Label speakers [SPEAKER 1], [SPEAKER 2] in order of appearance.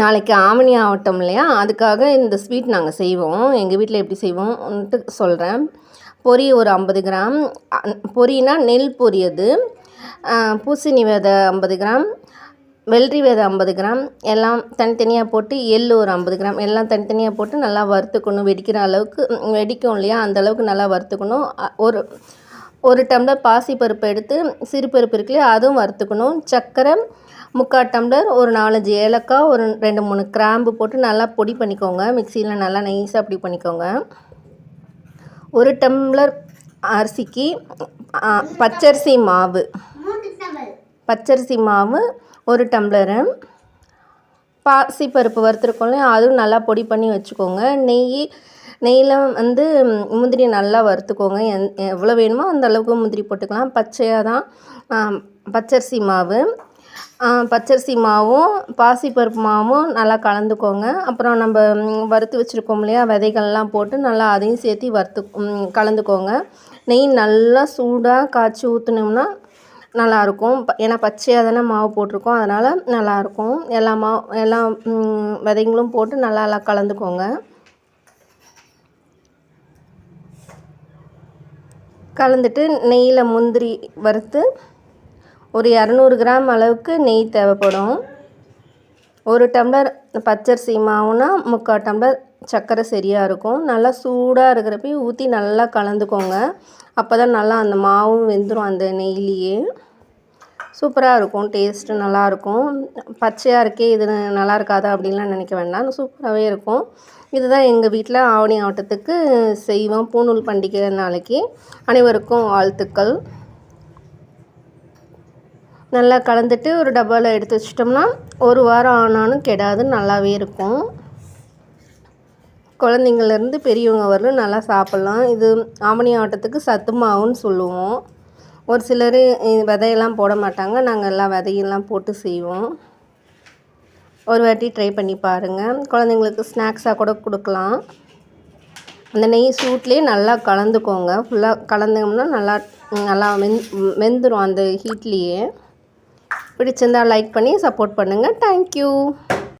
[SPEAKER 1] நாளைக்கு ஆவணி ஆவட்டம் இல்லையா? அதுக்காக இந்த ஸ்வீட் நாங்கள் செய்வோம். எங்கள் வீட்டில் எப்படி செய்வோம்ன்ட்டு சொல்கிறேன் பொரி ஒரு ஐம்பது கிராம். பொரினா நெல் பொரி அது. பூசணி விதை ஐம்பது கிராம். வெள்ளரி விதை ஐம்பது கிராம். எல்லாம் தனித்தனியாக போட்டு எள்ளு ஒரு ஐம்பது கிராம். எல்லாம் தனித்தனியாக போட்டு நல்லா வறுத்துக்கணும். வெடிக்கிற அளவுக்கு வெடிக்கும் இல்லையா? அந்த அளவுக்கு நல்லா வறுத்துக்கணும். ஒரு ஒரு டம்ளர் பாசிப்பருப்பு எடுத்து சிறு பருப்பு இருக்குல்லையா அதுவும் வறுத்துக்கணும். சர்க்கரை முக்கால் டம்ளர் ஒரு நாலஞ்சு ஏலக்காய் ஒரு ரெண்டு மூணு கிராம்பு போட்டு நல்லா பொடி பண்ணிக்கோங்க. மிக்சியில் நல்லா நைஸாக பொடி பண்ணிக்கோங்க. ஒரு டம்ளர் அரிசிக்கு பச்சரிசி மாவு. பச்சரிசி மாவு ஒரு டம்ளரு. பாசிப்பருப்பு வறுத்துருக்கோம்ல அதுவும் நல்லா பொடி பண்ணி வச்சுக்கோங்க. நெய் நெய்யில் வந்து முந்திரி நல்லா வறுத்துக்கோங்க. எந் எவ்வளோ வேணுமோ அந்த அளவுக்கு முந்திரி போட்டுக்கலாம். பச்சையாக தான் பச்சரிசி மாவு. பச்சரிசி மாவும் பாசிப்பருப்பு மாவும் நல்லா கலந்துக்கோங்க. அப்புறம் நம்ம வறுத்து வச்சுருக்கோம் இல்லையா விதைகள்லாம் போட்டு நல்லா அதையும் சேர்த்து வறுத்து கலந்துக்கோங்க. நெய் நல்லா சூடாக காய்ச்சி ஊற்றுனோம்னா நல்லாயிருக்கும். ப- ஏன்னா பச்சையாக தானே மாவு போட்டிருக்கோம் அதனால் நல்லாயிருக்கும். எல்லா மாவு எல்லா விதைங்களும் போட்டு நல்லா கலந்துக்கோங்க. கலந்துட்டு நெய்யில் முந்திரி வறுத்து ஒரு இரநூறு கிராம் அளவுக்கு நெய் தேவைப்படும். ஒரு டம்ளர் பச்சரிசி மாவுனா முக்கால் டம்ளர் சர்க்கரை சரியாக இருக்கும். நல்லா சூடாக இருக்கிறப்ப ஊற்றி நல்லா கலந்துக்கோங்க. அப்போ தான் நல்லா அந்த மாவும் வெந்துடும் அந்த நெய்லியே சூப்பராக இருக்கும். டேஸ்ட்டு நல்லாயிருக்கும் பச்சையாக இருக்கே இது நல்லா இருக்காதா அப்படின்லாம் நினைக்க வேண்டாம். சூப்பராகவே இருக்கும். இதுதான் எங்கள் வீட்டில் ஆவணி ஆட்டத்துக்கு செய்வோம். பூநூல் பண்டிகை நாளைக்கு அனைவருக்கும் வாழ்த்துக்கள். நல்லா கலந்துட்டு ஒரு டப்பாவில் எடுத்து வச்சிட்டோம்னா ஒரு வாரம் ஆனாலும் கெடாது நல்லாவே இருக்கும். குழந்தைங்கள்லேருந்து பெரியவங்க வரலும் நல்லா சாப்பிட்லாம். இது ஆமணி ஆட்டத்துக்கு சத்து மாவுன்னு சொல்லுவோம். ஒரு சிலர் விதையெல்லாம் போட மாட்டாங்க. நாங்கள் எல்லாம் விதையெல்லாம் போட்டு செய்வோம். ஒரு வாட்டி ட்ரை பண்ணி பாருங்கள் குழந்தைங்களுக்கு ஸ்நாக்ஸாக கூட கொடுக்கலாம். அந்த நெய் சூட்லேயே நல்லா கலந்துக்கோங்க. ஃபுல்லாக கலந்தோம்னா நல்லா நல்லா வெந் வெந்துடும் அந்த ஹீட்லேயே. பிடிச்சிருந்தால் லைக் பண்ணி சப்போர்ட் பண்ணுங்கள் தேங்க்யூ